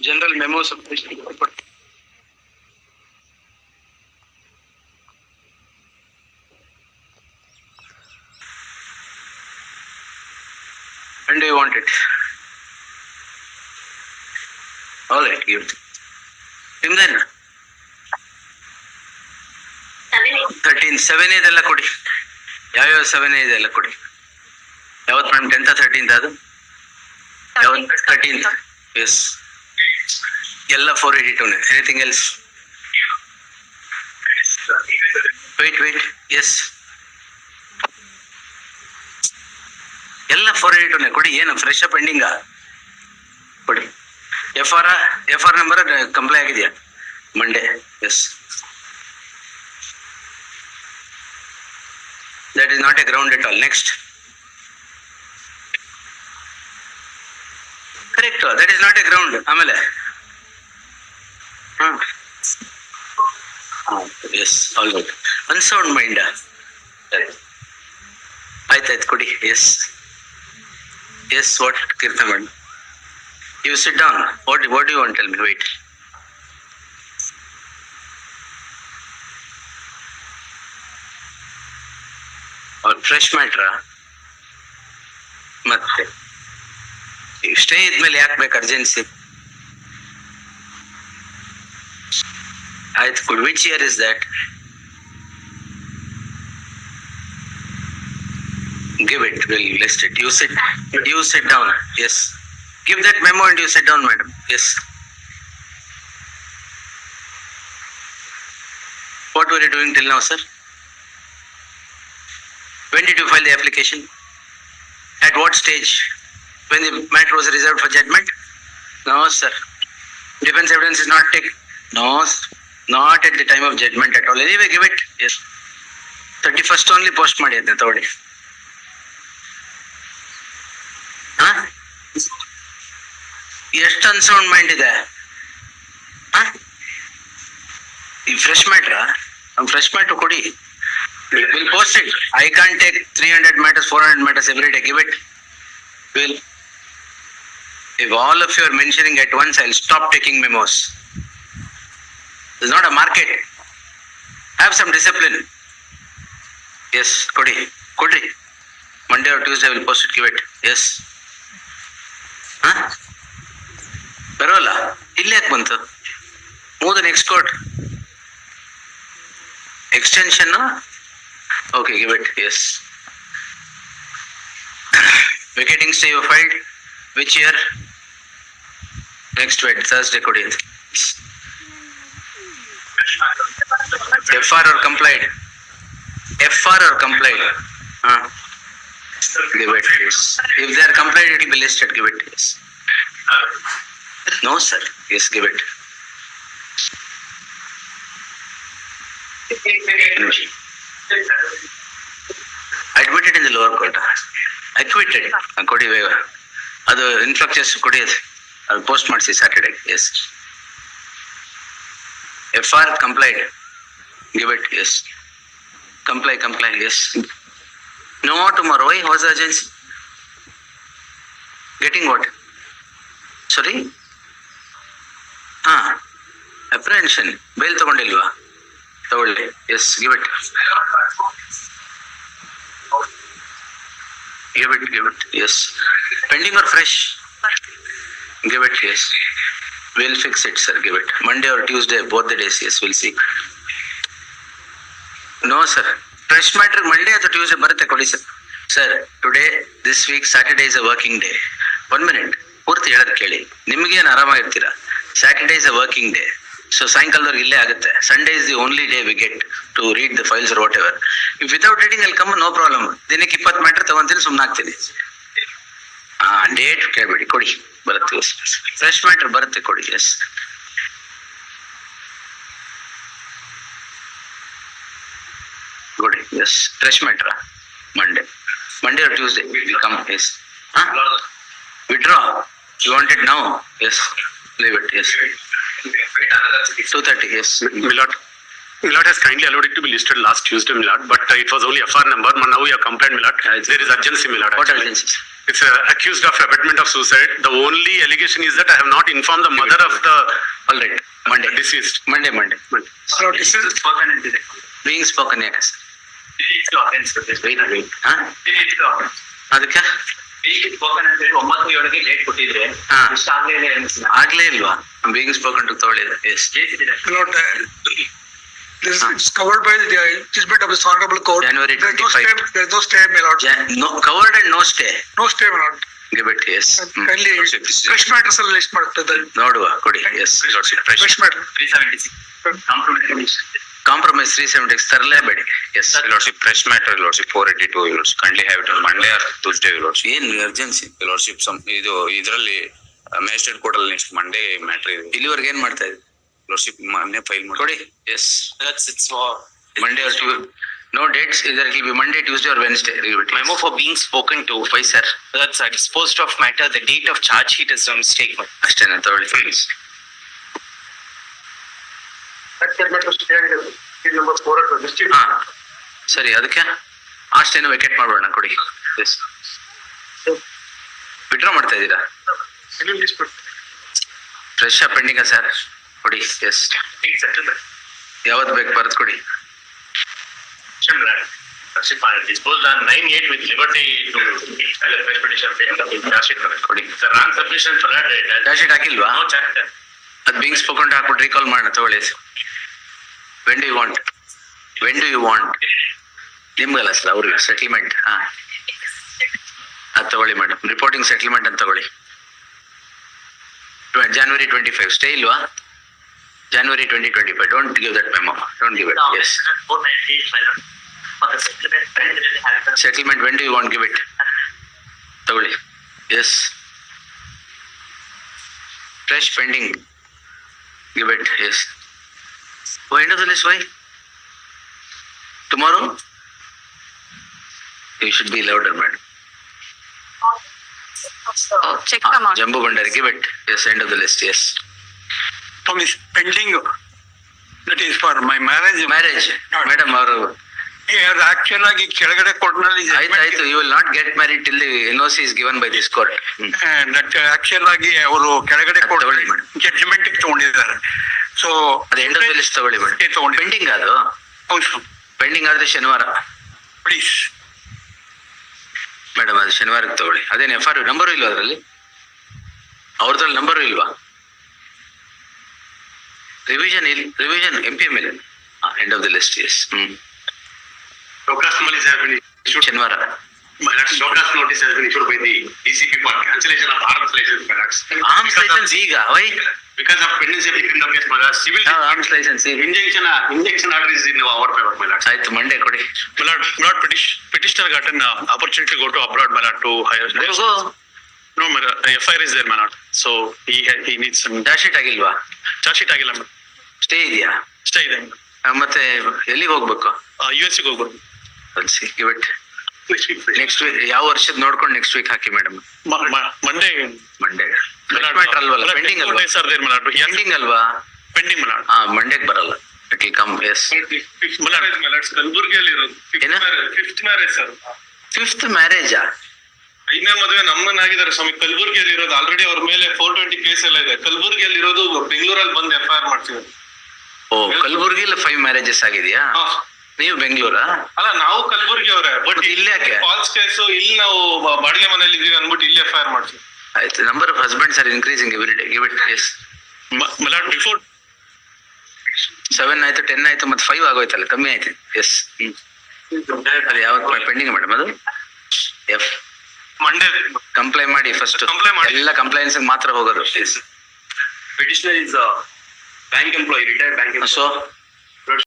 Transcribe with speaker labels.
Speaker 1: General memos When and you want it? All right, give. ನಿಮ್ದೇನ thirteen seven ಇದೆಲ್ಲ ಕೊಡಿ ಯಾವ್ಯಾವ ಸೆವೆನ್ ಇದೆಲ್ಲ ಕೊಡಿ ಯಾವತ್ತು ಮೇಡಮ್ ಟೆಂತ್ ತರ್ಟೀನ್ತ್ ಅದು ಯಾವತ್ತು ತರ್ಟೀನ್ತ್ ಎಸ್ ಎಲ್ಲ four eighty ಟೂನೆ anything else wait wait yes ಎಲ್ಲ ಫೋರ್ ಏಯ್ಟಿ ಟೂನೆ ಕೊಡಿ, ಏನು ಫ್ರೆಶ್ ಅಪ್ ಎಂಡಿಂಗ ಕೊಡಿ. F R F R number comply ಆಗಿದೆಯಾ? Monday yes that is not a ground at all next correct that is not a ground ಆಮೇಲೆ ಹಾಂ yes all good unsound mind ಆಯ್ತಾಯ್ತು ಕೊಡಿ yes yes what Keerthana madam you sit down what what you want tell me wait fresh matter ಮತ್ತೆ stay ಇದ್ಮೇಲೆ ಯಾಕೆ ಬೇಕು urgency ಆಯ್ತು good which year is that give it we'll list it you sit you sit down yes give that memo and you sit down madam yes what were you doing till now sir when did you file the application at what stage When the matter was reserved for judgment no sir defense evidence is not taken no not at the time of judgment at all anyway give it yes 31st only post ಮಾಡಿ ಅದನ್ನ ತಗೊಳ್ಳಿ ಎಷ್ಟು unsound mind ಇದೆ? ಈ fresh matter fresh matter ಕೊಡಿ will post it I can take three hundred matters four hundred matters every day give it will if all of you are mentioning at once I stop taking memos is not a market have some discipline yes ಕೊಡಿ ಕೊಡ್ರಿ Monday or Tuesday will post it give it yes ಹಾ ಬರೋಲ್ಲ ಇಲ್ಲಿ ಯಾಕೆ ಬಂತು move the next court extension okay give it yes vacating stay filed Which year? Next, week, Thursday, Kudiyad. FR or complied? FR or complied? Uh, give it, yes. If they are complied, it will be listed. Give it, yes. No, sir. Yes, give it. Admitted in the lower quarter. Acquitted, according to. ಅದು ಇನ್ಫ್ಲಕ್ಚರ್ಸ್ ಕೊಡಿ ಅದು post ಮಾಡಿಸಿ Saturday yes F R complaint give it yes comply comply yes no tomorrow why house the getting what sorry? ಹಾ apprehension bail ತಗೊಂಡಿಲ್ವಾ? ತಗೊಳ್ಳಿ. Yes give it give it give it yes pending or fresh give it yes will fix it sir give it Monday or Tuesday both the days yes will see no sir fresh matter Monday ಅಥವಾ Tuesday ಬರುತ್ತೆ, ಕೊಡಿ sir sir today this week Saturday is a working day one minute ಪೂರ್ತಿ ಹೇಳೋದು ಕೇಳಿ. ನಿಮ್ಗೇನು ಆರಾಮಾಗಿರ್ತೀರಾ? Saturday is a working day so ಸಾಯಂಕಾಲದವರೆಗೆ ಇಲ್ಲೇ ಆಗುತ್ತೆ. Sunday is the only day we get to read the files whatever without reading ಅಲ್ಲಿ come no problem ದಿನಕ್ಕೆ ಇಪ್ಪತ್ತು matter ತಗೊಂತೀನಿ ಸುಮ್ಮನೆ ಆಗ್ತೀನಿ ಹಾ ಡೇಟ್ ಕೇಳ್ಬೇಡಿ, ಕೊಡಿ. ಬರುತ್ತೆ ಫ್ರೆಶ್ ಮ್ಯಾಟ್ರ್ ಬರುತ್ತೆ, ಕೊಡಿ S good S fresh ಮ್ಯಾಟ್ರಾ Monday Monday or Tuesday will come as withdraw you wanted now as leave it as Two thirty yes
Speaker 2: Milord, Milord has kindly allowed it to be listed last Tuesday, Milord, but uh, it was only FR number. Now you have complained, Milord. There is urgency, Milord.
Speaker 1: What
Speaker 2: actually.
Speaker 1: urgency?
Speaker 2: It's uh, accused of abetment of suicide. The only allegation is that I have not informed the mother of the
Speaker 1: all right Monday
Speaker 2: deceased.
Speaker 1: Monday Monday
Speaker 3: So this is spoken into the.
Speaker 1: Being spoken ಯಾಕೆ sir
Speaker 3: It is the offense with this. Wait, wait.
Speaker 1: ಹಾ
Speaker 3: It is the offense.
Speaker 1: ಅದಕ್ಕೆ
Speaker 3: Being spoken ಅಂತ ಹೇಳಿ ಒಂಬತ್ತು ಏಳಿಗೆ date ಕೊಟ್ಟಿದ್ರೆ
Speaker 1: ಹಾ.
Speaker 3: ಇಷ್ಟಾಗ್ಲೇ ಇಲ್ಲ ಅನ್ಸಿಲ್ಲ.
Speaker 1: ಆಗ್ಲೇ ಇಲ್ವಾ being spoken to as
Speaker 3: Date ಇದೆ.
Speaker 4: Lord, uh, this is covered by the judgment of this honorable court.
Speaker 1: January
Speaker 4: There's no
Speaker 1: 25.
Speaker 4: stay, there's no stay, my lord.
Speaker 1: No covered and no stay
Speaker 4: No stay, my lord.
Speaker 1: Give it as
Speaker 4: Kindly fresh matters ಎಲ್ಲ list ಮಾಡ್ತದೆ.
Speaker 1: ನೋಡುವ ಕೊಡಿ as
Speaker 4: Fresh matter.
Speaker 3: 376. Compromise.
Speaker 1: Compromise three seventy ತರಲೇಬೇಡಿ as
Speaker 5: Lordship, fresh matter, Lordship, four eighty-two, Lordship, kindly have it on Monday or Tuesday, Lordship.
Speaker 1: ಏನ್ urgency
Speaker 5: Lordship, some, ಇದು ಇದರಲ್ಲಿ magistrate court ಅಲ್ಲಿ next Monday matter ಇದೆ
Speaker 1: ಇಲ್ಲಿವರೆಗೆ ಏನ್ ಮಾಡ್ತಾ ಇದ್ರಿ
Speaker 5: Lordship, ಮೊನ್ನೆ ಫೈಲ್ ಮಾಡಿ
Speaker 1: ಕೊಡಿ as
Speaker 3: That's it's for.
Speaker 1: Monday or Tue no dates either it be Monday Tuesday or Wednesday
Speaker 3: Memo for being spoken to.
Speaker 1: Why sir?
Speaker 3: That's uh, disposed of matter. The date of charge sheet is on statement.
Speaker 1: ಅಷ್ಟೇನಾ ತಗೊಳ್ಳಿ ಸರಿ ಅದಕ್ಕೆ ಅಷ್ಟೇನು wicket ಮಾಡೋಣ ಕೊಡಿ. S withdraw ಮಾಡ್ತಾ ಇದ್ದೀರಾ? Fresh pending sir ಕೊಡಿ ಎಸ್ ಯಾವತ್ತು ಬೇಕು ಬರೆದು ಕೊಡಿ.
Speaker 2: Disposed on nine eight with liberty to expedition.
Speaker 1: ಕೊಡಿ.
Speaker 2: Sir that date.
Speaker 1: Charge sheet ಹಾಕಿಲ್ವಾ. ಅದು ಬಿಂಗ್ ಸ್ಪೋಕನ್ ಹಾಕ್ಬಿಟ್ಟು ರೀಕಾಲ್ ಮಾಡೋಣ ತಗೊಳ್ಳಿ. When do you want when do you want ನಿಮ್ಗಲ್ಲ sir ಅವ್ರಿಗೆ ಸೆಟಲ್ಮೆಂಟ್ ಹಾ. ಅದು ತಗೊಳ್ಳಿ ಮೇಡಮ್ ರಿಪೋರ್ಟಿಂಗ್ ಸೆಟಲ್ಮೆಂಟ್ ಅಂತ ತಗೊಳ್ಳಿ. ಜಾನ್ವರಿ ಟ್ವೆಂಟಿ ಫೈವ್ ಸ್ಟೇ ಇಲ್ವಾ? January twenty twenty five don't give that memo don't give it as settlement when do you want give it ತಗೊಳ್ಳಿ. As fresh pending give it as of the list why tomorrow you should be louder madam
Speaker 6: Oh, check them out.
Speaker 1: Jambu Bhandari give it as end of the list as
Speaker 4: Tom is pending. That is for my marriage.
Speaker 1: Marriage madam ಅವರು
Speaker 4: ಅದು actual ಆಗಿ ಕೆಳಗಡೆ ಕೋರ್ಟ್ನಲ್ಲಿ
Speaker 1: ಆಯ್ತು ಆಯ್ತು you will not get married till N O C is given by this
Speaker 4: court actual ಆಗಿ ಅವರು ಕೆಳಗಡೆ
Speaker 1: madam.
Speaker 4: ಜಡ್ಜ್ಮೆಂಟ್ ತಗೊಂಡಿದ್ದಾರೆ ಸೊ
Speaker 1: ಅದು ಎಂಡ್ ಲಿಸ್ಟ್ ತಗೊಳ್ಳಿ ಮೇಡಮ್.
Speaker 4: ತಗೊಂಡಿ.
Speaker 1: ಪೆಂಡಿಂಗ್ ಅದು.
Speaker 4: ಹೌದು
Speaker 1: ಪೆಂಡಿಂಗ್ ಆದ್ರೆ ಶನಿವಾರ.
Speaker 4: ಪ್ಲೀಸ್
Speaker 1: ಮೇಡಮ್ ಅದು ಶನಿವಾರಕ್ಕೆ ತಗೊಳ್ಳಿ. ಅದೇನು ಎಫ್ ಆರ್ ನಂಬರು ಇಲ್ವಾ ಅದರಲ್ಲಿ? ಅವ್ರದ್ರಲ್ಲಿ ನಂಬರು ಇಲ್ವಾ? ರಿವಿಷನ್ ಇಲ್
Speaker 2: revision M P M L end of the list as hmm. Showcase my
Speaker 1: ಈಗ ಬೈ ಕೊಡಿ.
Speaker 2: ಬ್ಲಾಟ್ ಬ್ರಿಟಿಷ್ ಬ್ರಿಟಿಷ್ ಲಾರ್ ಘಟನ opportunity go to abroad my ನ to higher stay go no is there my ನ
Speaker 1: so sheet ಆಗಿಲ್ವಾ?
Speaker 2: Chart sheet ಆಗಿಲ್ಲ man
Speaker 1: stay ಇದ್ಯಾ?
Speaker 2: Stay ಇದೆ
Speaker 1: ಮತ್ತೆ ಎಲ್ಲಿಗೆ ಹೋಗ್ಬೇಕು? ಯುಎಸ್ಗೆ ಹೋಗಬೇಕು. ಅನ್ಸಿ
Speaker 2: गिव اٹ
Speaker 1: ನೆಕ್ಸ್ಟ್ ವೀಕ್ ಯಾವ ವರ್ಷದ ನೋಡ್ಕೊಂಡು ನೆಕ್ಸ್ಟ್ ವೀಕ್ ಹಾಕಿ ಮೇಡಮ್ ಮಂಡೇ ಮ್ಯಾಟ್ರ್ ಅಲ್ವಲ್ಲ ಪೆಂಡಿಂಗ್ ಅಲ್ವಾ.
Speaker 2: Yes,
Speaker 1: ಪೆಂಡಿಂಗ್ ಅಲ್ವಾ?
Speaker 2: Pending, my
Speaker 1: ಹಾ ಮಂಡೇಗೆ ಬರಲ್ಲ. ಇಟ್ ವಿಲ್ ಕಮ್ ಎಸ್
Speaker 2: ಕಲಬುರ್ಗಿಯಲ್ಲಿ ಇರೋದು. Fifth marriage sir.
Speaker 1: ಫಿಫ್ತ್ ಮ್ಯಾರೇಜಾ
Speaker 2: ಐದನೇ ಮದುವೆ ನಮ್ಮನ್ನಾಗಿದ್ದಾರೆ ಸ್ವಾಮಿ. ಕಲಬುರ್ಗಿಯಲ್ಲಿ ಇರೋದು. ಆಲ್ರೆಡಿ ಅವ್ರ ಮೇಲೆ ಫೋರ್ ಟ್ವೆಂಟಿ ಕೇಸ್ ಎಲ್ಲ ಇದೆ. ಕಲಬುರ್ಗಿಯಲ್ಲಿ ಇರೋದು ಬೆಂಗಳೂರಲ್ಲಿ ಬಂದು ಎಫ್ ಐ ಆರ್ ಮಾಡ್ತೀವಿ
Speaker 1: ಓ ಕಲಬುರ್ಗಿಲಿ ಫೈವ್ ಮ್ಯಾರೇಜಸ್ ಆಗಿದೆಯಾ? ನೀವು ಬೆಂಗಳೂರಾ?
Speaker 2: ಅಲ್ಲ ನಾವು ಕಲಬುರ್ಗಿ ಅವರೇ ಬಟ್
Speaker 1: ಇಲ್ಲೇ ಯಾಕೆ?
Speaker 2: ಫಾಲ್ಸ್ ಕೇಸ್ ಇಲ್ಲಿ ನಾವು ಬ- ಬಾಡಿಗೆ ಮನೇಲಿ ಇದೀವಿ ಅಂದ್ಬಿಟ್ಟು ಇಲ್ಲೇ ಎಫ್ ಐ ಆರ್ ಮಾಡ್ತೀವಿ
Speaker 1: ಆಯ್ತು number of husbands are increasing every day give it
Speaker 2: as before
Speaker 1: seven ಆಯ್ತು ಟೆನ್ ಆಯ್ತು ಮತ್ತೆ ಫೈವ್ ಆಗೋಯ್ತಲ್ಲ ಕಮ್ಮಿ ಆಯ್ತು. ಎಸ್ ಅದು ಯಾವತ್ತು ಪೆಂಡಿಂಗ್ ಮೇಡಮ್ ಅದು? ಎಫ್
Speaker 2: ಮಂಡೇ
Speaker 1: ಕಂಪ್ಲೈ ಮಾಡಿ ಫಸ್ಟ್
Speaker 2: Comply ಮಾಡಿ.
Speaker 1: ಎಲ್ಲ ಕಂಪ್ಲೈನ್ಸ್ ಮಾತ್ರ ಹೋಗೋದು. As
Speaker 3: Petitioner is a bank employee, retired bank employee.
Speaker 1: So